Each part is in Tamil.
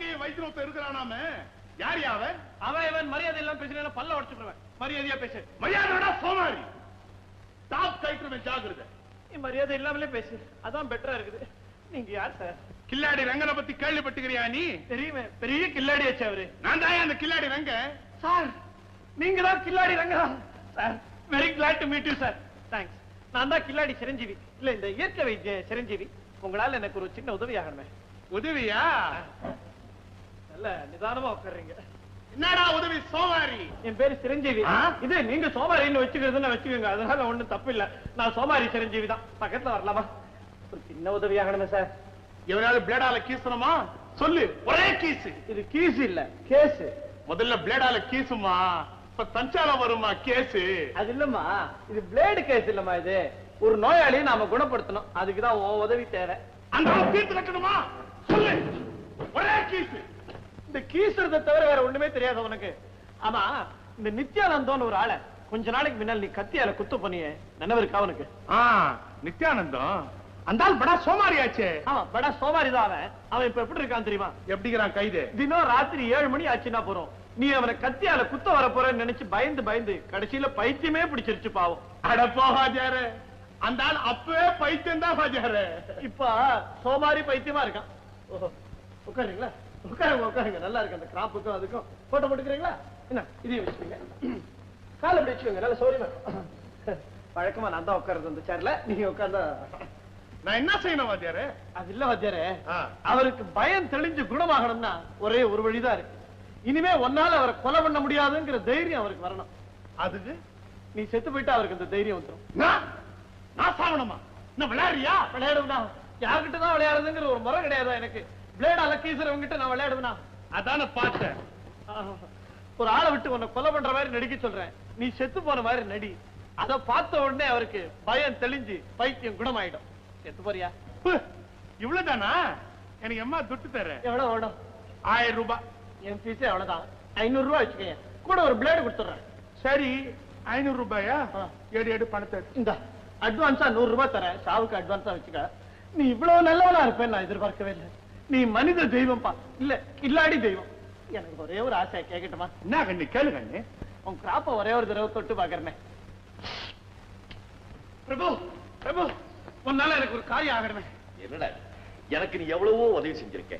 கே வைத்தியத்தை இருக்கிறானாம யார் யாவன் அவன்? இவன் மரியாதை எல்லாம் பேசுறேன் பல்ல உடச்சுடுவேன் மரியாதையா பேசு. மரியாதையோட சோமாரி. டாப் கைட்டுமே ஜாகிரதை. நீ மரியாதை இல்லாமலே பேசு. அதான் பெட்டரா இருக்குது. நீங்க யார் சார் கில்லாடி ரங்கனை பத்தி கேள்விப்பட்டுக்கிறியா நீ? தெரியுமே பெரிய கில்லாடி ஆச்சு அவரு? நான் தான் அந்த கில்லாடி ரங்க சார் நீங்க தான் கில்லாடி Ranga sir very glad to meet you sir thanks நான் தான் கில்லாடி சிரஞ்சீவி. இல்ல இந்த இயற்கை வைத்திய சிரஞ்சீவி. உங்களால எனக்கு ஒரு சின்ன உதவி ஆகணுமே உதவியா நிதானமா உட்கார்றீங்க என்னடா உதவி சோமாரி? என் பேரு சிரஞ்சீவி? இது நீங்க சோமாரின்னு வச்சுக்கிறதுன்னு வச்சுக்கோங்க. அதனால ஒண்ணும் தப்பு இல்ல நான் சோமாரி சிரஞ்சீவி தான். பக்கத்துல வரலாமா? ஒரு சின்ன உதவி ஆகணுமே சார் எவனாவது பிளேடால கீசணுமா? சொல்லு ஒரே கீசு. இது கீஸ் இல்ல கேஸ் முதல்ல பிளேடால கீசுமா இப்ப வருமா கேசு. அது இல்லம்மா. இது பிளேடு கேஸ் இல்லம்மா இது. ஒரு நோயாளியை நாம குணப்படுத்தணும். அதுக்கு தான் உன் உதவி தேவை. அந்த தீர்த்து கட்டணுமா சொல்லு. ஒரே கீசு. இந்த கீசுறதை தவிர வேற ஒண்ணுமே தெரியாது உனக்கு. ஆமா இந்த நித்யானந்தோன்னு ஒரு ஆளை கொஞ்ச நாளைக்கு முன்னால் நீ கத்தியால குத்து பண்ணியே. நினைவு இருக்கா அவனுக்கு நித்யானந்தம். அந்த ஆள் படா சோமாரியாச்சே. ஆமா படா சோமாரி தான் அவன். அவன் இப்ப எப்படி இருக்கான் தெரியுமா? எப்படிங்கிறான் கைது? தினம் ராத்திரி ஏழு மணி ஆச்சுன்னா போறோம். நீ அவனை கத்தியால குத்த வர போறேன்னு நினைச்சு பயந்து பயந்து கடைசியில பைத்தியமே பிடிச்சிருச்சு பாவம். அட போகாஜாரு அந்த ஆள் அப்பவே பைத்தியம் தான் ஹாஜாரு இப்ப சோமாரி பைத்தியமா இருக்கான். ஓஹோ உட்காருங்களா? உட்காருங்க உட்காருங்க. நல்லா இருக்கு அந்த கிராப்புக்கும் அதுக்கும். போட்டோ போட்டுக்கிறீங்களா? என்ன இதையும் வச்சுக்கோங்க. காலை அப்படி வச்சுக்கோங்க நல்ல சௌரியமா. வழக்கமா நான் தான் உட்கார்றது அந்த சேர்ல நீங்க உட்கார்ந்தா நான் என்ன செய்யணும் வாத்தியாரு? அது இல்ல ஆ. அவருக்கு பயம் தெளிஞ்சு குணமாகணும்னா ஒரே ஒரு வழிதான் இருக்கு. இனிமே ஒன்னால அவரை கொலை பண்ண முடியாதுங்கிற தைரியம் அவருக்கு வரணும். அதுக்கு? நீ செத்து போயிட்டா அவருக்கு அந்த தைரியம் வந்துடும் நான் சாவணுமா? என்ன விளையாடுறியா? விளையாடுவனா யார்கிட்ட தான் விளையாடுறதுங்கிற ஒரு முறை கிடையாதா எனக்கு? பிளேடால கீசுறவங்க கிட்ட நான் விளையாடுவேனா? அதான பார்த்தேன். ஒரு ஆளை விட்டு உன்னை கொலை பண்ற மாதிரி நடிக்க சொல்றேன். நீ செத்து போன மாதிரி நடி. அத பார்த்த உடனே அவருக்கு பயம் தெளிஞ்சு பைத்தியம் குணமாயிடும். செத்து போறியா? இவ்வளவுதானா? எனக்கு எம்மா துட்டு தர எவ்வளவு வேணும் ஆயிரம் ரூபாய் என் ஃபீஸே அவ்வளவுதான். ஐநூறு ரூபாய் வச்சுக்கோங்க கூட ஒரு பிளேடு கொடுத்துட்றேன். சரி ஐநூறு ரூபாயா. எடு எடு பணத்தை. இந்த அட்வான்ஸா நூறு ரூபாய் தரேன். சாவுக்கு அட்வான்ஸா வச்சுக்க. நீ இவ்வளவு நல்லவனா இருப்பேன் நான் எதிர்பார்க்கவே இல்லை. நீ மனித தெய்வம்பா இல்ல கில்லாடி தெய்வம். எனக்கு ஒரே ஒரு ஆசை கேட்கட்டுமா என்ன கண்ணு கேளு கண்ணு. உன் கிராப்ப ஒரே ஒரு தடவை தொட்டு பாக்குறேன். பிரபு பிரபு உன்னால எனக்கு ஒரு காரியம் ஆகணுமே. என்னடா எனக்கு நீ எவ்வளவோ உதவி செஞ்சிருக்க.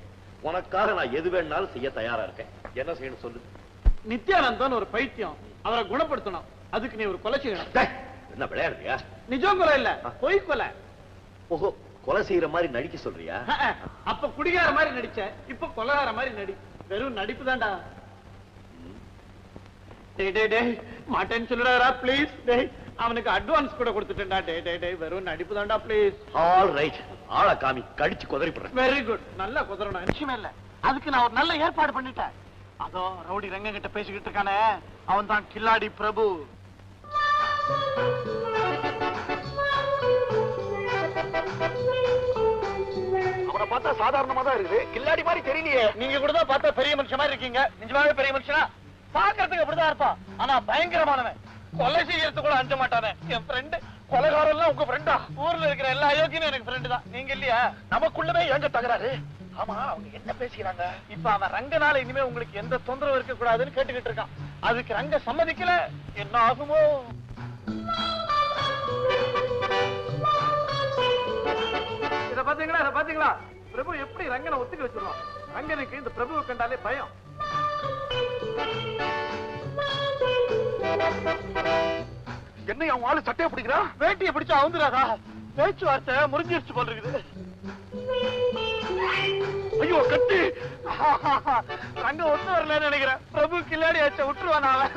உனக்காக நான் எது வேணாலும் செய்ய தயாரா இருக்கேன். என்ன செய்யணும் சொல்லு. நித்யானந்தன் ஒரு பைத்தியம். அவரை குணப்படுத்தணும். அதுக்கு நீ ஒரு கொலை செய்யணும். டேய், என்ன விளையாடுறியா? நிஜம் கொலை இல்ல. பொய் கொலை. ஓஹோ கொலை செய்யற மாதிரி நடிக்க சொல்றியா? அப்ப குடிகார மாதிரி நடிச்ச இப்ப கொலகார மாதிரி நடி வெறும் நடிப்பு தான்டா. மாட்டேன்னு சொல்லுடாரா ப்ளீஸ் டேய் அவனுக்கு அட்வான்ஸ் கூட கொடுத்துட்டேன்டா. டேய் டேய் டேய் வெறும் நடிப்பு தான்டா ப்ளீஸ் ஆல் ரைட் ஆளை காமி கடிச்சு குதறிப்படுறேன். வெரி குட் நல்ல குதிரணும் நிச்சயமே இல்ல. அதுக்கு நான் ஒரு நல்ல ஏற்பாடு பண்ணிட்டேன். அதோ ரவுடி ரங்க கிட்ட பேசிக்கிட்டு இருக்கானே. அவன் தான் கில்லாடி பிரபு. அவனை பார்த்தா சாதாரணமா தான் இருக்குது. கில்லாடி மாதிரி தெரியலையே. நீங்க கூட தான் பார்த்தா பெரிய மனுஷன் மாதிரி இருக்கீங்க. நிஜமாவே பெரிய மனுஷனா? பாக்குறதுக்கு அப்படிதான் இருப்பான். ஆனா பயங்கரமானவன். கொலை செய்யறது கூட அஞ்ச மாட்டானே. என் ஃப்ரெண்டு கொலைகாரம் எல்லாம் உங்க ஃப்ரெண்டா ஊர்ல இருக்கிற எல்லா அயோக்கியனும் எனக்கு ஃப்ரெண்டு தான். நீங்க இல்லையா? நமக்குள்ளவே ஏங்க தகராறு. ஆமா அவங்க என்ன பேசிக்கிறாங்க? இப்ப அவன் ரங்கனால இனிமே உங்களுக்கு எந்த தொந்தரவு இருக்க கூடாதுன்னு கேட்டுக்கிட்டு இருக்கான். அதுக்கு ரங்க சம்மதிக்கல. என்ன ஆகுமோ? பாத்தீங்களா? இத பாத்தீங்களா? பிரபு எப்படி ரங்கனை ஒத்துக்க வச்சிருவான் ரங்கனுக்கு இந்த பிரபுவை கண்டாலே பயம். என்ன அவன் ஆளு சட்டையை பிடிக்கிறா? வேட்டியை பிடிச்சா அவுந்துராதா பேச்சுவார்த்தை முறிஞ்சிருச்சு போல் இருக்குது. ஐயோ கட்டி! ரங்க ஒத்து வரலன்னு நினைக்கிறேன். பிரபு கில்லாடி ஆச்ச விட்டுருவான் அவன்?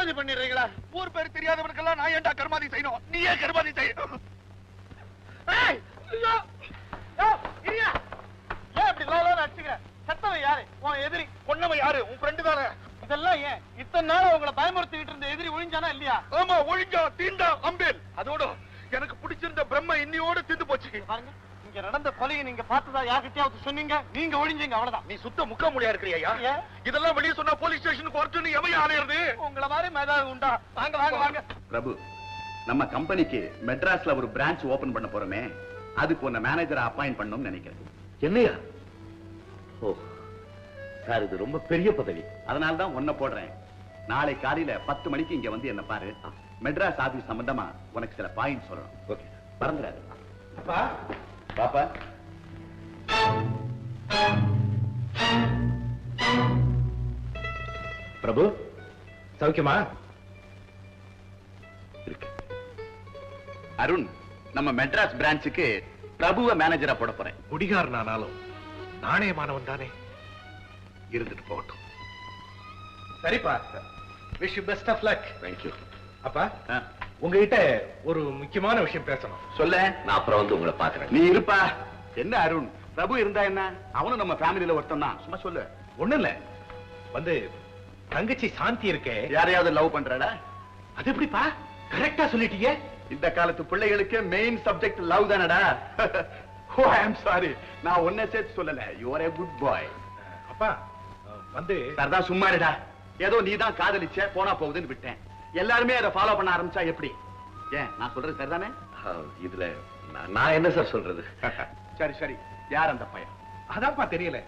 கருமாதி பண்ணிடுறீங்களா ஊர் பேர் தெரியாதவனுக்கெல்லாம் நான் ஏன்டா கர்மாதி செய்யணும் நீயே கர்மாதி செய்யணும் இருயா. ஏன் யாரு? உன் எதிரி. கொன்னவன் யாரு உன் ஃப்ரெண்டு தானே இதெல்லாம் ஏன்? இத்தனை நாள் உங்களை பயமுறுத்திக்கிட்டு இருந்த எதிரி ஒழிஞ்சானா இல்லையா? ஆமா ஒழிஞ்சா தீண்டா அம்பேல் அதோட எனக்கு பிடிச்சிருந்த பிரம்ம இன்னியோட திந்து போச்சு பாருங்க, இங்க நடந்த கொலையை நீங்க பார்த்ததா யார்கிட்டயாவது சொன்னீங்க நீங்க ஒழிஞ்சீங்க அவ்வளவுதான் நீ சுத்த முக்க முடியா இருக்கிறியா? இதெல்லாம் வெளிய சொன்னா போலீஸ் ஸ்டேஷனுக்கு வரட்டுன்னு எவையா அலையிறது உங்கள மாதிரி மேதாவது உண்டா? வாங்க வாங்க வாங்க. பிரபு நம்ம கம்பெனிக்கு மெட்ராஸ்ல ஒரு பிரான்ச் ஓபன் பண்ண போறோமே அதுக்கு உன்னை மேனேஜரா அப்பாயிண்ட் பண்ணணும்னு நினைக்கிறேன். என்னையா? ஓ சார் இது ரொம்ப பெரிய பதவி. அதனால தான் உன்னை போடுறேன். நாளை காலையில பத்து மணிக்கு இங்க வந்து என்ன பாரு. மெட்ராஸ் ஆபீஸ் சம்பந்தமா உனக்கு சில பாயிண்ட் சொல்லணும். ஓகே. மறந்துடாது. அப்பா. பாப்பா. பிரபு சௌக்கியமா? அருண் நம்ம மெட்ராஸ் பிரான்ச்சுக்கு பிரபுவ மேனேஜரா போட போறேன். குடிகாரனானாலும் நாணயமானவன் தானே. இருந்துட்டு போகட்டும். சரிப்பா. Wish you best of luck thank you அப்பா உங்ககிட்ட ஒரு முக்கியமான விஷயம் பேசணும். சொல்ல. நான் அப்புறம் வந்து உங்களை பாக்குறேன் நீ இருப்பா. என்ன அருண்? பிரபு இருந்தா என்ன? அவனும் நம்ம ஃபேமிலியில ஒருத்தன் தான். சும்மா சொல்லு. ஒண்ணு இல்ல. வந்து தங்கச்சி சாந்தி இருக்கே. யாரையாவது லவ் பண்றடா அது எப்படிப்பா? கரெக்டா சொல்லிட்டீங்க. இந்த காலத்து பிள்ளைகளுக்கு மெயின் சப்ஜெக்ட் லவ் தானடா? ஓ ஐ அம் சாரி நான் ஒன்ன சேர்த்து சொல்லல. You are a good boy அப்பா வந்து சரதா சும்மா இருடா. ஏதோ நீ தான் காதலிச்ச போனா போகுதுன்னு விட்டேன். எல்லாருமே அதை ஃபாலோ பண்ண ஆரம்பிச்சா எப்படி? ஏன் நான் சொல்றது சரிதானே? இதுல நான் நான் என்ன சார் சொல்றது? சரி சரி. யார் அந்த பையன்? அதான்ப்பா தெரியல.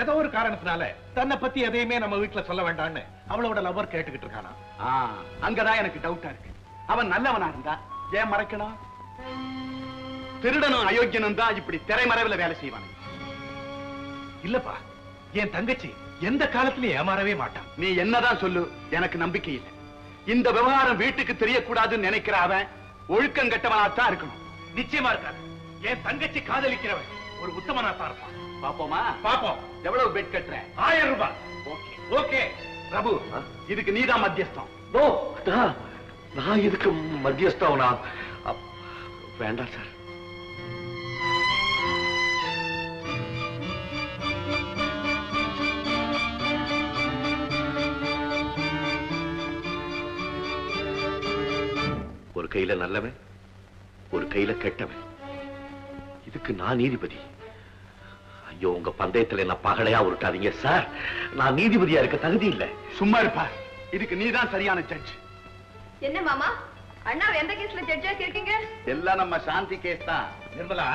ஏதோ ஒரு காரணத்தினால தன்னை பத்தி எதையுமே நம்ம வீட்டுல சொல்ல வேண்டாம்னு அவளோட லவர் கேட்டுக்கிட்டு இருக்கானா? அங்கதான் எனக்கு டவுட்டா இருக்கு. அவன் நல்லவனா இருந்தா ஏன் மறைக்கணும்? திருடனும் அயோக்கியனும் தான் இப்படி திரைமறைவுல வேலை செய்வான். இல்லப்பா என் தங்கச்சி எந்த காலத்திலயும் ஏமாறவே மாட்டான். நீ என்னதான் சொல்லு எனக்கு நம்பிக்கை இல்லை. இந்த விவகாரம் வீட்டுக்கு தெரியக்கூடாதுன்னு நினைக்கிற அவன் ஒழுக்கம் கட்டவனாத்தான் இருக்கணும். நிச்சயமா இருக்காது. என் தங்கச்சி காதலிக்கிறவன் ஒரு உத்தமனாத்தான் இருப்பான். பாப்போமா? பாப்போம். எவ்வளவு பெட் கட்டுற? ஆயிரம் ரூபாய். ஓகே. ஓகே. பிரபு இதுக்கு நீதான் மத்தியஸ்தம். நோ நான் நான் இதுக்கு மத்தியஸ்தவனா அப்- வேண்டாம் சார். ஒரு கையில நல்லவன் ஒரு கையில கெட்டவன். இதுக்கு நான் நீதிபதி. ஐயோ உங்க பந்தயத்துல என்ன பகலையா உருட்டாதீங்க சார். நான் நீதிபதியா இருக்க தகுதி இல்லை. சும்மா இருப்பா. இதுக்கு நீதான் சரியான ஜட்ஜ் என்ன மாமா? அண்ணா எந்த கேஸ்ல ஜட்ஜா இருக்கீங்க? எல்லாம் நம்ம சாந்தி கேஸ் தான். நிர்மலா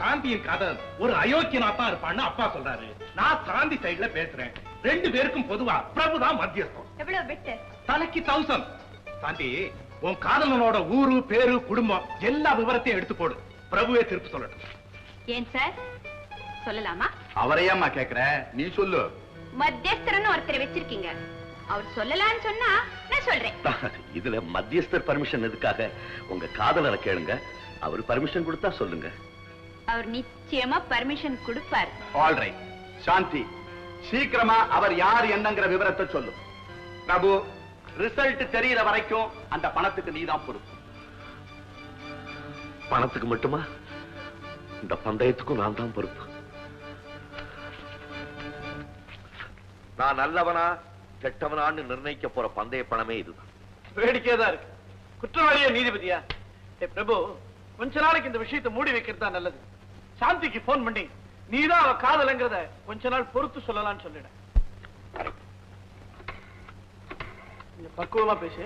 சாந்தியின் காதல் ஒரு அயோக்கியனா தான் இருப்பான்னு அப்பா சொல்றாரு. நான் சாந்தி சைடுல பேசுறேன். ரெண்டு பேருக்கும் பொதுவா பிரபு தான் மத்தியஸ்தம். எவ்வளவு பெட்டு தலைக்கு தௌசண்ட் சாந்தி உன் காதலனோட ஊரு பேரு குடும்பம் எல்லா விவரத்தையும் எடுத்து போடு. பிரபுவே திருப்பி சொல்லட்டும். ஏன் சார்? சொல்லலாமா? அவரையம்மா கேக்குற? நீ சொல்லு. மத்தியஸ்தரன்னு ஒருத்தரை வச்சிருக்கீங்க. அவர் சொல்லலாம்னு சொன்னா நான் சொல்றேன். இதுல மத்தியஸ்தர் பர்மிஷன் எதுக்காக? உங்க காதலரை கேளுங்க. அவர் பர்மிஷன் கொடுத்தா சொல்லுங்க. அவர் நிச்சயமா பர்மிஷன் கொடுப்பார். ஆல் ரைட் சாந்தி சீக்கிரமா அவர் யார் என்னங்கிற விவரத்தை சொல்லு. பிரபு ரிசல்ட் தெரியற வரைக்கும் அந்த பணத்துக்கு நீதான் பொறுப்பு. பணத்துக்கு மட்டுமா? இந்த பந்தயத்துக்கும் நான் தான் பொறுப்பு. நான் நல்லவனா கெட்டவனான்னு நிர்ணயிக்க போற பந்தய பணமே இதுதான். வேடிக்கையா தான் இருக்கு. குற்றவாளியா நீதிபதியா? ஏ பிரபு கொஞ்ச நாளைக்கு இந்த விஷயத்தை மூடி வைக்கிறது தான் நல்லது. சாந்திக்கு போன் பண்ணி நீதான் அவ காதலங்கிறத கொஞ்ச நாள் பொறுத்து சொல்லலாம்னு சொல்லிட. பக்குவமா பேசு.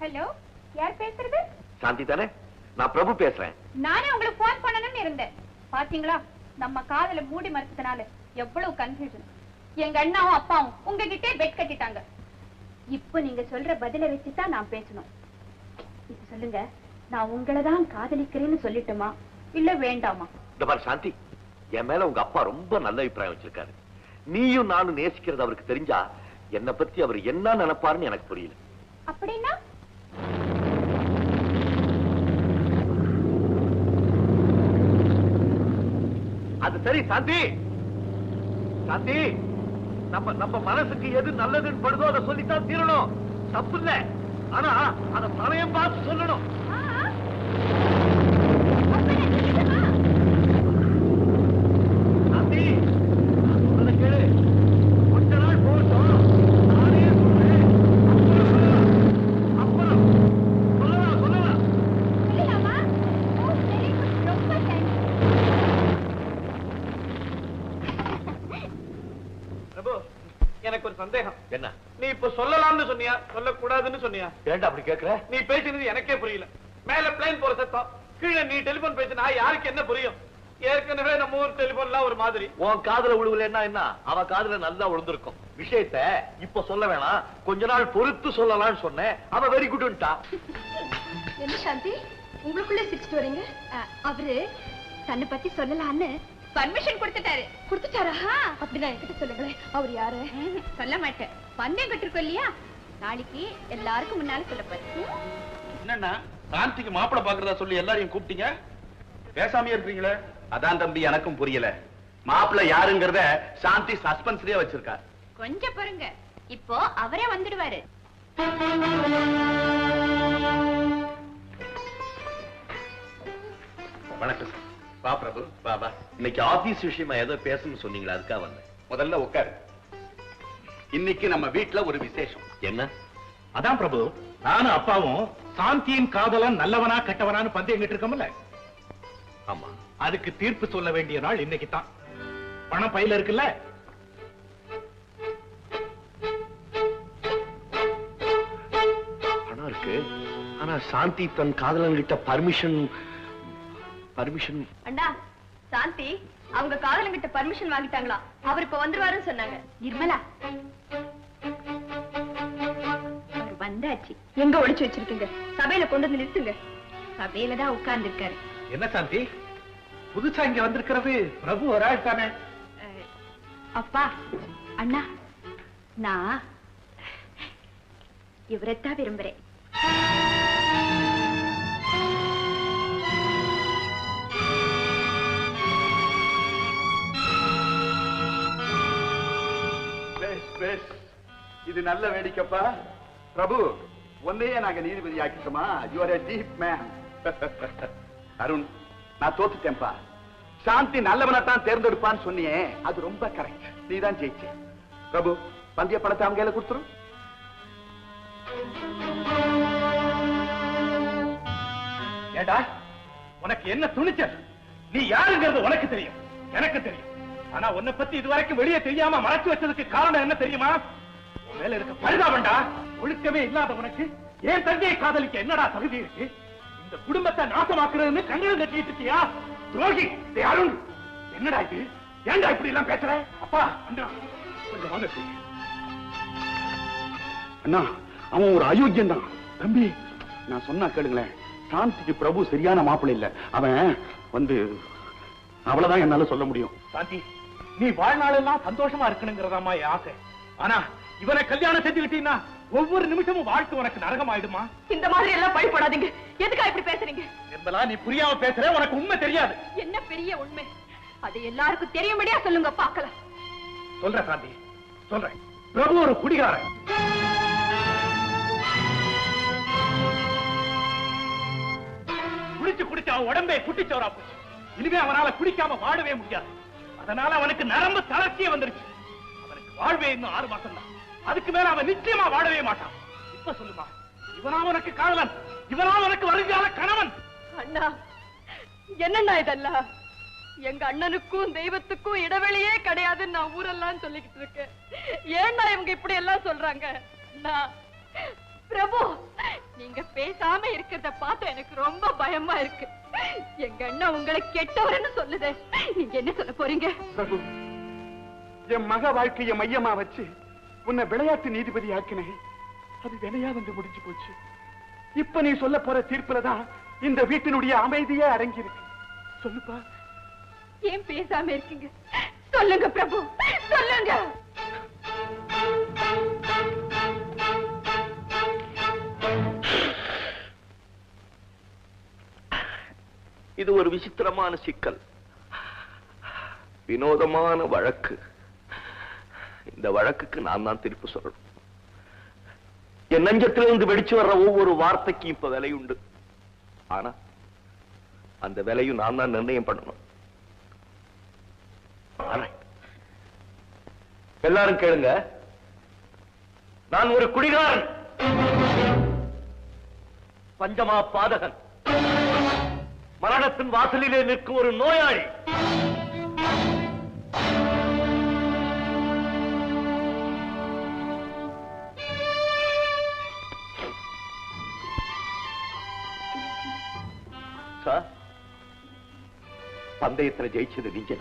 ஹலோ யார் பேசுறது? சாந்தி தானே? நான் பிரபு பேசுறேன். நானே உங்களுக்கு போன் பண்ணணும்னு இருந்தேன். பாத்தீங்களா? நம்ம காதல மூடி மறுத்ததுனால எவ்வளவு கன்ஃபியூஷன் எங்க அண்ணாவும் அப்பாவும் உங்ககிட்டே பெட் கட்டிட்டாங்க. இப்போ நீங்க சொல்ற பதில வச்சு தான் நான் பேசணும். இப்ப சொல்லுங்க நான் உங்களை தான் காதலிக்கிறேன்னு சொல்லட்டுமா? இல்ல வேண்டாமா? இந்த மாதிரி சாந்தி என் மேல உங்க அப்பா ரொம்ப நல்ல அபிப்பிராயம் வச்சிருக்காரு. நீயும் நானும் நேசிக்கிறது அவருக்கு தெரிஞ்சா என்னை பத்தி அவர் என்ன நினைப்பாருன்னு எனக்கு புரியல. அப்படின்னா? அது சரி சாந்தி. சாந்தி நம்ம நம்ம மனசுக்கு எது நல்லதுன்னு படுதோ அதை சொல்லித்தான் தீரணும். தப்பு இல்லை. ஆனா அதை சமயம் பார்த்து சொல்லணும் ஆ, ஆ. அப்ப நான் நிஜமா? சாந்தி நான் சொல்றத கேளு கொஞ்ச நாள் போகட்டும் நானே சொல்றேன் அப்புறம் சொல்லலாம். அப்புறம் சொல்லலாம் சொல்லலாம் சொல்லலாமா? ஓ, very good. ரொம்ப thanks. பிரபு எனக்கு ஒரு சந்தேகம் என்ன நீ இப்ப சொல்லலாம்னு சொன்னியா? சொல்லக்கூடாதுன்னு சொன்னியா? ஏன்டா அப்படி கேக்குற? நீ பேசினது எனக்கே புரியல. மேல பிளைன் போற சத்தம். கீழே நீ டெலிபோன் பேசினா யாருக்கு என்ன புரியும்? ஏற்கனவே நம்ம ஊர் டெலிபோன்லாம் ஒரு மாதிரி. உன் காதுல விழுவலன்னா என்ன அவ காதுல நல்லா விழுந்திருக்கும் விஷயத்த இப்ப சொல்ல வேணாம். கொஞ்ச நாள் பொறுத்து சொல்லலாம்னு சொன்னேன். அவ வெரி குட்ன்ட்டா என்ன சாந்தி? உங்களுக்குள்ள சிரிச்சிட்டு வரீங்க? அவரு தன்னை பத்தி சொல்லலான்னு பர்மிஷன் கொடுத்துட்டாரு. கொடுத்துட்டாரா? அப்படின்னா என்கிட்ட சொல்லுங்களேன். அவர் யாரு? சொல்ல மாட்டேன். பந்தயம் கட்டிருக்கோம் இல்லையா? நாளைக்கு எல்லாருக்கும் முன்னால சொல்ல போறேன். என்னன்னா சாந்திக்கு மாப்பிளை பாக்குறதா சொல்லி எல்லாரையும் கூப்பிட்டீங்க? பேசாமயே இருக்கீங்களே அதான் தம்பி எனக்கும் புரியல. மாப்பிளை யாருங்கிறத சாந்தி சஸ்பென்ஸ்லயே வச்சிருக்கா கொஞ்சம் பாருங்க இப்போ அவரே வந்துடுவாரு. வணக்கம் சார். வா பிரபு. வா வா. இன்னைக்கு ஆபீஸ் விஷயமா ஏதோ பேசணும்னு சொன்னீங்களா அதுக்காக வந்தேன். முதல்ல உட்காரு. இன்னைக்கு நம்ம வீட்ல ஒரு விசேஷம். என்ன? அதான் பிரபு நானும் அப்பாவும் சாந்தியின் காதலன் நல்லவனா கெட்டவனான்னு பந்தயம் இருக்கோம்ல. ஆமா. அதுக்கு தீர்ப்பு சொல்ல வேண்டிய நாள் இன்னைக்கு தான். பணம் பையில இருக்குல்ல? பணம் இருக்கு. ஆனா சாந்தி தன் காதலன் கிட்ட பர்மிஷன் பர்மிஷன் அண்ணா சாந்தி. அவங்க காதலங்கிட்ட பர்மிஷன் வாங்கிட்டாங்களா? அவர் இப்ப வந்துருவாருன்னு சொன்னாங்க. நிர்மலா. அவர் வந்தாச்சு. எங்க ஒளிச்சு வச்சிருக்கீங்க? சபையில கொண்டு வந்து நிறுத்துங்க. சபையில தான் உட்கார்ந்து இருக்காரு என்ன சாந்தி? புதுசா இங்க வந்திருக்கிறது பிரபு ஒரு ஆள் தானே? அப்பா அண்ணா நான் இவரைத்தான் விரும்புறேன். சுரேஷ் இது நல்ல வேடிக்கைப்பா. பிரபு ஒன்னையே நாங்க நீதிபதி ஆக்கிட்டோமா? You are deep man Arun நான் தோத்துட்டேன்ப்பா. சாந்தி நல்லவனை தான் தேர்ந்தெடுப்பான்னு சொன்னியே. அது ரொம்ப கரெக்ட் நீ தான் ஜெயிச்ச. பிரபு பந்தய பணத்தை அவங்க கையில கொடுத்துரும். ஏடா உனக்கு என்ன துணிச்சல்? நீ யாருங்கிறது உனக்கு தெரியும். எனக்கு தெரியும். ஆனா உன்னை பத்தி இதுவரைக்கும் வெளியே தெரியாம மறைச்சு வச்சதுக்கு காரணம் என்ன தெரியுமா? மேல இருக்க பரிதாபண்டா ஒழுக்கமே இல்லாத உனக்கு ஏன் தந்தையை காதலிக்க என்னடா தகுதி இருக்கு? இந்த குடும்பத்தை நாசமாக்குறதுன்னு கங்கணம் கட்டிட்டு இருக்கியா? துரோகி அருண் என்னடா இது? ஏன்டா இப்படி எல்லாம் பேசுற? அப்பா அண்ணா கொஞ்சம் வாங்க அண்ணா அவன் ஒரு அயோக்கியம் தான் தம்பி நான் சொன்னா கேளுங்களேன். சாந்திக்கு பிரபு சரியான மாப்பிள்ளை இல்ல. அவன் வந்து அவ்வளவுதான் என்னால சொல்ல முடியும். சாந்தி நீ வாழ்நாளெல்லாம் சந்தோஷமா இருக்கணுங்கிறதாமா என் ஆசை. ஆனா இவனை கல்யாணம் செஞ்சுக்கிட்டீங்கன்னா ஒவ்வொரு நிமிஷமும் வாழ்க்கை உனக்கு நரகமாயிடுமா? இந்த மாதிரி எல்லாம் பயப்படாதீங்க. எதுக்கா இப்படி பேசுறீங்க? என்பதா நீ புரியாம பேசுற உனக்கு உண்மை தெரியாது. என்ன பெரிய உண்மை? அது எல்லாருக்கும் தெரியும்படியா சொல்லுங்க பாக்கலாம் சொல்றேன் சாந்தி சொல்றேன் பிரபு ஒரு குடிகாரன். குடிச்சு குடிச்சு அவன் உடம்பே குட்டிச்சோரா போச்சு. இனிமே அவனால குடிக்காம வாழவே முடியாது. அதனால அவனுக்கு நரம்பு தளர்ச்சியே வந்துருச்சு. அவனுக்கு வாழ்வே இன்னும் ஆறு மாசம் தான் அதுக்கு மேல அவன் நிச்சயமா வாழவே மாட்டான். இப்ப சொல்லுமா இவனா உனக்கு காதலன் இவனா உனக்கு வருங்கால கணவன். அண்ணா என்னண்ணா இதெல்லாம்? எங்க அண்ணனுக்கும் தெய்வத்துக்கும் இடைவெளியே கிடையாதுன்னு நான் ஊரெல்லாம் சொல்லிக்கிட்டு இருக்கேன். ஏன்னா இவங்க இப்படி எல்லாம் சொல்றாங்க? அண்ணா பிரபு நீங்க பேசாம இருக்கிறத பார்த்து எனக்கு ரொம்ப பயமா இருக்கு. எங்க அண்ணன் உங்களை கெட்டவர்னு சொல்லுதே. நீங்க என்ன சொல்ல போறீங்க? என் மக வாழ்க்கைய மையமா வச்சு உன்னை விளையாட்டு நீதிபதி ஆக்கினேன். அது வினையா வந்து முடிஞ்சு போச்சு. இப்ப நீ சொல்ல போற தீர்ப்புல தான் இந்த வீட்டினுடைய அமைதியே அடங்கி இருக்கு சொல்லுப்பா. ஏன் பேசாம இருக்கீங்க? சொல்லுங்க பிரபு சொல்லுங்க. இது ஒரு விசித்திரமான சிக்கல். வினோதமான வழக்கு. இந்த வழக்குக்கு நான் தான் திருப்பி சொல்லணும். என் நெஞ்சத்திலிருந்து வெடிச்சு வர்ற ஒவ்வொரு வார்த்தைக்கும் இப்ப விலை உண்டு. ஆனா அந்த விலையும் நான் தான் நிர்ணயம் பண்ணணும். எல்லாரும் கேளுங்க. நான் ஒரு குடிகாரன். பஞ்சமா பாதகன். மரணத்தின் வாசலிலே நிற்கும் ஒரு நோயாளி. சார் ஜெயிச்சது நீங்க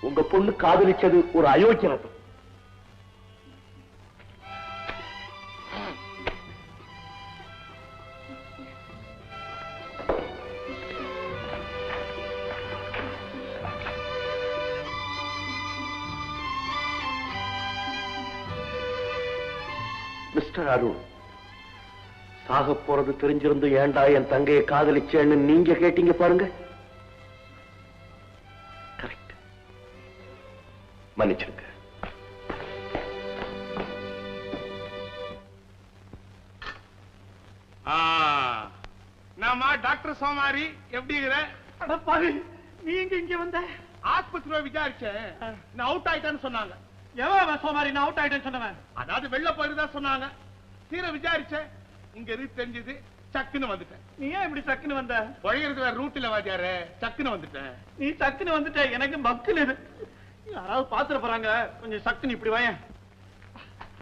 உங்க பொண்ணு காதலிச்சது ஒரு அயோக்கியனது மிஸ்டர் அருண். சாக போறது தெரிஞ்சிருந்து ஏன்டா என் தங்கையை காதலிச்சேன்னு நீங்க கேட்டீங்க பாருங்க. கரெக்ட் மன்னிச்சிருங்க. நாம டாக்டர் சோமாரி எப்படி இருக்கிற அட பாவி நீ எங்க இங்க வந்த? ஆஸ்பத்திரியில விசாரிச்சேன். நான் அவுட் ஆயிட்டேன்னு சொன்னாங்க. எவன் சோமாரி நான் அவுட் ஆயிட்டேன்னு சொன்னவன்? அதாவது வெள்ள போயிருந்தா சொன்னாங்க. தீர விசாரிச்சேன். இங்க இருக்கு தெரிஞ்சது. சக்குன்னு வந்துட்டேன். நீ ஏன் இப்படி சக்குன்னு வந்த? பழகிறது வேற ரூட்ல வாத்தியாரு சக்குன்னு வந்துட்டேன். நீ சக்குன்னு வந்துட்ட எனக்கு பக்குன்னு இது. யாராவது பாத்துட போறாங்க கொஞ்சம் சக்குன்னு இப்படி வாயேன்.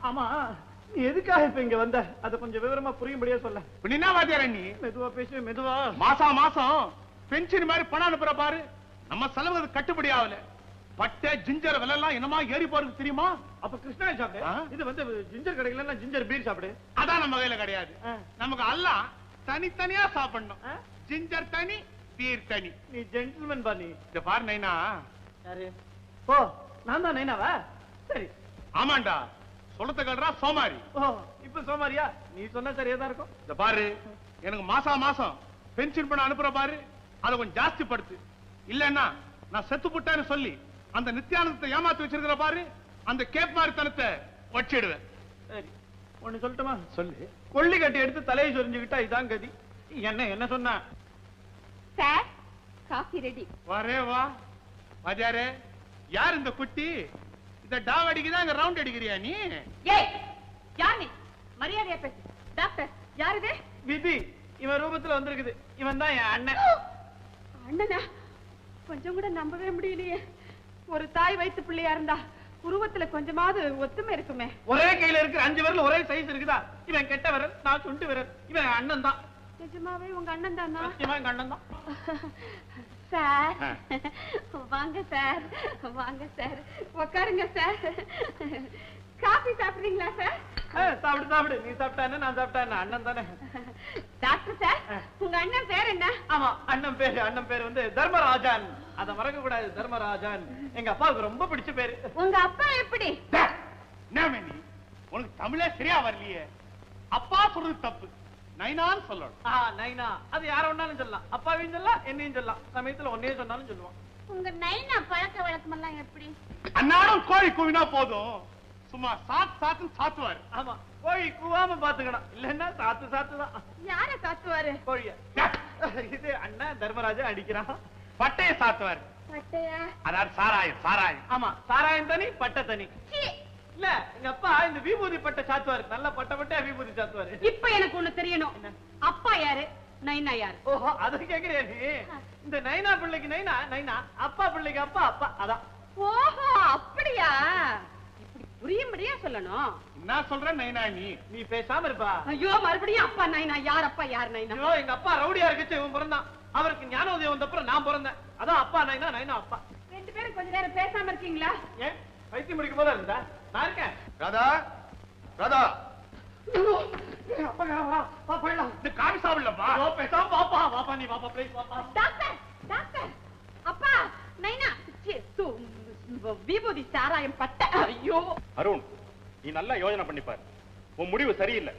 ஆமா நீ எதுக்காக இப்ப இங்க வந்த? அத கொஞ்சம் விவரமா புரியும்படியா சொல்ல. என்ன வாத்தியார நீ? மெதுவா பேசு மெதுவா. மாசா மாசம் பென்ஷன் மாதிரி பணம் அனுப்புற பாரு. நம்ம செலவு கட்டுப்படி ஆகல. பட்டை ஜிஞ்சர் விலை எல்லாம் என்னமா ஏறி போறது தெரியுமா? அப்ப கிருஷ்ணா சாப்பிடு? இது வந்து ஜிஞ்சர் கடையில ஜிஞ்சர் பீர் சாப்பிடு. அதான் நம்ம கையில கிடையாது. நமக்கு எல்லாம் தனித்தனியா சாப்பிடணும்? ஜிஞ்சர் தனி பீர் தனி. நீ ஜென்டில்மேன் பா நீ. இந்த பாரு நைனா. யாரு? ஓ நான் தான் நைனாவா? சரி. ஆமாண்டா. சொல்லத்த கல்றா சோமாரி. ஓ இப்ப சோமாரியா? நீ சொன்னா சரியா தான் இருக்கும். இந்த பாரு. எனக்கு மாசா மாசம். பென்ஷன் பண்ண அனுப்புற பாரு. அதை கொஞ்சம் ஜாஸ்தி படுத்து. இல்லன்னா நான் செத்து புட்டேன்னு சொல்லி அந்த நித்யானந்தத்தை ஏமாத்தி வச்சிருக்கிற பாரு அந்த கேப் மாதிரி தனத்தை வச்சிடுவேன். சரி ஒண்ணு சொல்லட்டுமா? சொல்லு. கொள்ளி கட்டி எடுத்து தலையை சொரிஞ்சுக்கிட்டா இதான் கதி. என்ன என்ன சொன்ன? Sir coffee ready. வரே வா. வாஜாரே யார் இந்த குட்டி? இந்த டாவ் அடிக்குதா இங்க ரவுண்ட் அடிக்கிறியா நீ? ஏய் யார் நீ? மரியாதையா பேசு. டாக்டர் யார் இது விதி இவன் ரூபத்துல வந்திருக்குது. இவன் தான் என் அண்ணன். அண்ணனா? கொஞ்சம் கூட நம்பவே முடியலையே. ஒரு தாய் வயித்து பிள்ளையா இருந்தா உருவத்துல கொஞ்சமாவது ஒத்துமை இருக்குமே. ஒரே கையில இருக்கிற அஞ்சு விரல் ஒரே சைஸ் இருக்குதா? இவன் கெட்ட விரல் நான் சுண்டு விரல். இவன் அண்ணன் தான். நிஜமாவே உங்க அண்ணன் தானா? சத்தியமா எங்க அண்ணன் தான். சார். வாங்க சார். வாங்க சார். உட்காருங்க சார். காபி சாப்பிடுறீங்களா சார்? சாப்பிடு சாப்பிடு. நீ சாப்பிட்டா என்ன நான் சாப்பிட்டா என்ன அண்ணன் தானே. டாக்டர் சார் உங்க அண்ணன் பேர் என்ன? ஆமா அண்ணன் பேரு. அண்ணன் பேரு வந்து தர்மராஜன். அத மறக்க கூடாது தர்மராஜன். எங்க அப்பாவுக்கு ரொம்ப பிடிச்ச பேரு. உங்க அப்பா எப்படி? என்ன நீ உனக்கு தமிழே சரியா வரலையே. அப்பா சொல்றது தப்பு. நைனான்னு சொல்லணும். ஆ நைனா. அது யார வேணாலும் சொல்லலாம். அப்பாவையும் சொல்லலாம் என்னையும் சொல்லலாம். சமயத்துல ஒன்னையும் சொன்னாலும் சொல்லுவான். உங்க நைனா பழக்க வழக்கமெல்லாம் எப்படி? அன்னாடம் கோழி கூவினா போதும். சும்மா சாத்து சாத்துன்னு சாத்துவாரு. ஆமா. கோழி கூவாம பாத்துக்கணும் இல்லன்னா சாத்து சாத்து தான் யார சாத்துவாரு? கோழிய இது அண்ணன் தர்மராஜன் அடிக்கிறான். பட்டைய சாத்துவாரு. பட்டையா? அதாவது சாராயம் சாராயம். ஆமா சாராயம் தனி பட்டை தனி. இல்ல எங்க அப்பா இந்த விபூதி பட்டை சாத்துவாரு. நல்ல பட்டை பட்டையா விபூதி சாத்துவாரு. இப்ப எனக்கு ஒண்ணு தெரியணும். அப்பா யாரு? நைனா யாரு? ஓஹோ அது கேக்குறியா நீ? இந்த நைனா பிள்ளைக்கு நைனா நைனா. அப்பா பிள்ளைக்கு அப்பா அப்பா அதான். ஓஹோ அப்படியா? புரியும்படியா சொல்லணும். என்ன சொல்ற நைனா நீ நீ பேசாம இருப்பா. ஐயோ மறுபடியும் அப்பா நைனா யார் அப்பா யார் நைனா? ஐயோ எங்க அப்பா ரவுடியா இருக்குச்சு இவன் பிறந்தான். அவருக்கு ஞானோதயம் வந்தப்புறம் நான் பிறந்தேன். அதான் அப்பா நைனா நைனா அப்பா. ரெண்டு பேரும் கொஞ்ச நேரம் பேசாம இருக்கீங்களா? ஏன்? பைத்தியம் முடிக்கும் போதா இருந்தா? நான் இருக்கேன். ராதா ராதா. அப்பா வா வா போயிடலாம். இந்த காபி சாப்பிடலப்பா ஐயோ, பேசாம வாப்பா. வாப்பா நீ வாப்பா ப்ளீஸ் வாப்பா. டாக்டர் டாக்டர் அப்பா நைனா ச்சீ, சு, விபூதி சாராயம் பட்ட ஐயோ! அருண் நீ நல்லா யோசனை பண்ணிப்பார். உன் முடிவு சரியில்லை.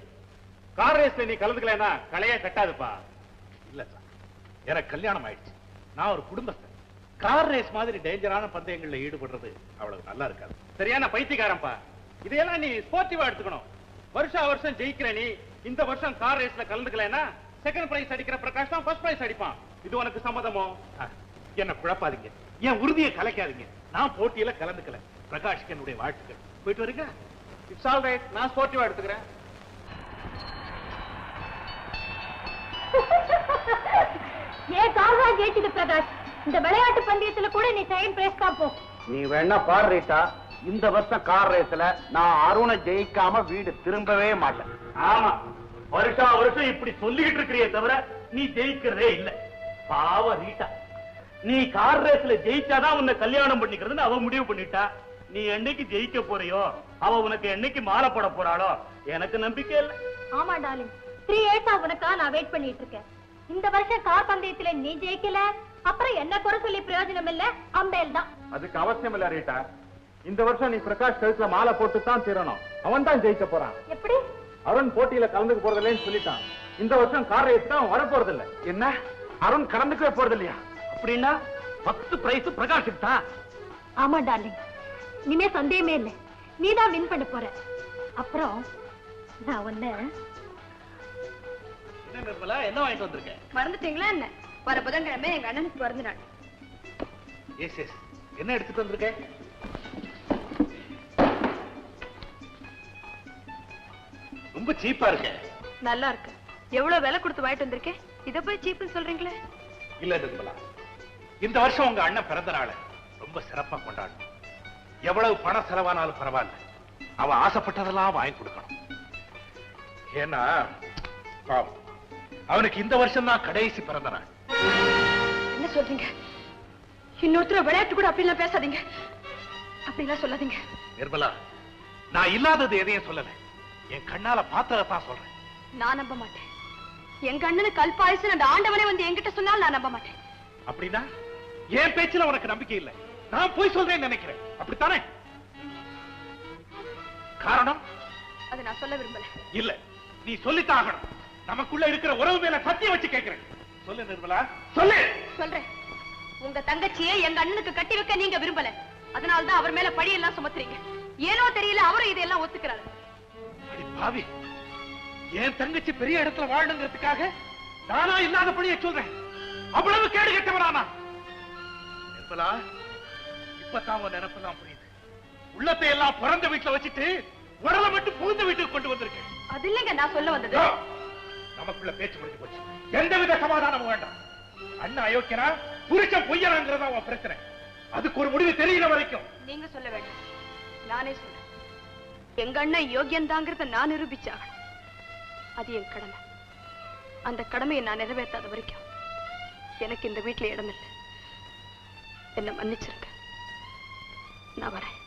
கார் ரேஸ்ல நீ கலந்துக்கலன்னா கலையே கட்டாதுப்பா. இல்ல சார் எனக்கு கல்யாணம் ஆயிடுச்சு. நான் ஒரு குடும்பஸ்தன். கார் ரேஸ் மாதிரி டேஞ்சரான பந்தயங்கள்ல ஈடுபடுறது அவ்வளவு நல்லா இருக்காது. சரியான பைத்தியக்காரன்பா இதையெல்லாம் நீ ஸ்போர்ட்டிவா எடுத்துக்கணும். வருஷா வருஷம் ஜெயிக்கிற நீ இந்த வருஷம் கார் ரேஸ்ல கலந்துக்கலைன்னா செகண்ட் பிரைஸ் அடிக்கிற பிரகாஷ் தான் ஃபர்ஸ்ட் பிரைஸ் அடிப்பான். இது உனக்கு சம்மதமோ? என்ன குழப்பாதீங்க. என் உறுதியை கலைக்காதீங்க. நான் போட்டியில கலந்துக்கல. பிரகாஷ்க்கு என்னுடைய வாழ்த்துக்கள். போயிட்டு வரீங்க. இட்ஸ் ஆல் ரைட் நான் ஸ்போர்ட்டிவா எடுத்துக்கிறேன். ஏன் கார்வா ஜெயிச்சது பிரகாஷ்? இந்த விளையாட்டு பந்தயத்துல கூட நீ செகண்ட் பிரைஸ் தான் போ. நீ வேணா பாரு ரீட்டா. இந்த வருஷம் கார் ரேஸ்ல நான் அருணை ஜெயிக்காம வீடு திரும்பவே மாட்டேன். ஆமா. வருஷா வருஷம் இப்படி சொல்லிக்கிட்டு இருக்கிறியே தவிர நீ ஜெயிக்கிறதே இல்ல. பாவ ரீட்டா. நீ கார் ரேஸ்ல ஜெயிச்சாதான் உன்னை கல்யாணம் பண்ணிக்கிறதுன்னு அவ முடிவு பண்ணிட்டா. நீ என்னைக்கு ஜெயிக்க போறியோ அவ உனக்கு என்னைக்கு மாலை போட போறாளோ எனக்கு நம்பிக்கை இல்ல. ஆமா டார்லிங் த்ரீ இயர்ஸா உனக்கா நான் வெயிட் பண்ணிட்டு இருக்கேன். இந்த வருஷம் கார் பந்தயத்துல நீ ஜெயிக்கல அப்புறம் என்ன குறை சொல்லி பிரயோஜனம் இல்ல? அம்பேல் தான். அதுக்கு அவசியம் இல்ல ரீட்டா. இந்த வருஷம் நீ பிரகாஷ் கழுத்துல மாலை போட்டு தான் தீரணும் அவன் தான் ஜெயிக்க போறான். எப்படி? அருண் போட்டியில கலந்துக்க போறதில்லைன்னு சொல்லிட்டான். இந்த வருஷம் கார் ரேஸ் தான் வர போறதில்ல என்ன? அருண் கலந்துக்கவே போறது இல்லையா அப்படின்னா பத்து பிரைஸ் பிரகாஷுக்கு தான் ஆமா டார்லிங் இனிமே சந்தேகமே இல்ல. நீ தான் வின் பண்ண போற. அப்புறம் நான் உன்ன என்ன வாங்கிட்டு வந்திருக்க? மறந்துட்டீங்களா என்ன? வர புதன்கிழமை எங்க அண்ணனுக்கு பிறந்த நாள். எஸ் எஸ் என்ன எடுத்துட்டு வந்திருக்க? ரொம்ப சீப்பா இருக்க. நல்லா இருக்கு. எவ்வளவு விலை கொடுத்து வாங்கிட்டு வந்திருக்கேன் இத போய் சீப்புன்னு சொல்றீங்களே? இல்ல நிர்மலா. இந்த வருஷம் உங்க அண்ணன் பிறந்த நாளை ரொம்ப சிறப்பா கொண்டாடணும். எவ்வளவு பணம் செலவானாலும் பரவாயில்ல. அவன் ஆசைப்பட்டதெல்லாம் வாங்கி கொடுக்கணும். ஏன்னா அவனுக்கு இந்த வருஷம் தான் கடைசி பிறந்த நாள் என்ன சொல்றீங்க? இன்னொருத்தர விளையாட்டு கூட அப்படிலாம் பேசாதீங்க. அப்படிலாம் சொல்லாதீங்க. நிர்மலா நான் இல்லாதது எதையும் சொல்லல. என் கண்ணால பார்த்ததான் சொல்றேன். நான் நம்ப மாட்டேன். எங்க அண்ணனுக்கு கல்பாயசு அந்த ஆண்டவனே வந்து என்கிட்ட சொன்னால் நான் நம்ப மாட்டேன். அப்படின்னா என் பேச்சுல உனக்கு நம்பிக்கை இல்லை. நான் போய் சொல்றேன்னு நினைக்கிறேன். அப்படித்தானே? காரணம்? அதை நான் சொல்ல விரும்பல. இல்ல. நீ சொல்லித்தான் ஆகணும். நமக்குள்ள இருக்கிற உறவு மேல சத்தியம் வச்சு கேட்கிறேன். சொல்லு நிர்மலா. சொல்லு! சொல்றேன். உங்க தங்கச்சியை எங்க அண்ணனுக்கு கட்டி வைக்க நீங்க விரும்பல. அதனாலதான் அவர் மேல பழி எல்லாம் சுமத்துறீங்க. ஏனோ தெரியல அவரும் இதெல்லாம் ஒத்துக்கிறாரு. பாவி. என் தங்கச்சி பெரிய இடத்துல வாழணுங்கிறதுக்காக நானா இல்லாத பழிய சொல்றேன். அவ்வளவு கேடு கெட்டவரானா நிர்மலா இப்பதான் உன் நினைப்பெல்லாம் புரியுது. உள்ளத்தை எல்லாம் பிறந்த வீட்டுல வச்சுட்டு உடலை மட்டும் புகுந்த வீட்டுக்கு கொண்டு வந்திருக்கேன். அது இல்லைங்க நான் சொல்ல வந்தது. நமக்குள்ள பேச்சு முடிஞ்சு போச்சு. எந்தவித சமாதானமும் வேண்டாம். அண்ணன் அயோக்கியனா? புருஷன் பொய்யனாங்கிறதா உன் பிரச்சனை. அதுக்கு ஒரு முடிவு தெரியல வரைக்கும். நீங்க சொல்ல வேண்டாம். நானே சொல்றேன் எங்க அண்ணன் யோகியன் தாங்கிறத நான் நிரூபிச்சாகணும். அது என் கடமை. அந்த கடமையை நான் நிறைவேற்றாத வரைக்கும் எனக்கு இந்த வீட்டுல இடம் இல்லை. என்ன மன்னிச்சிருங்க. நான் வரேன்.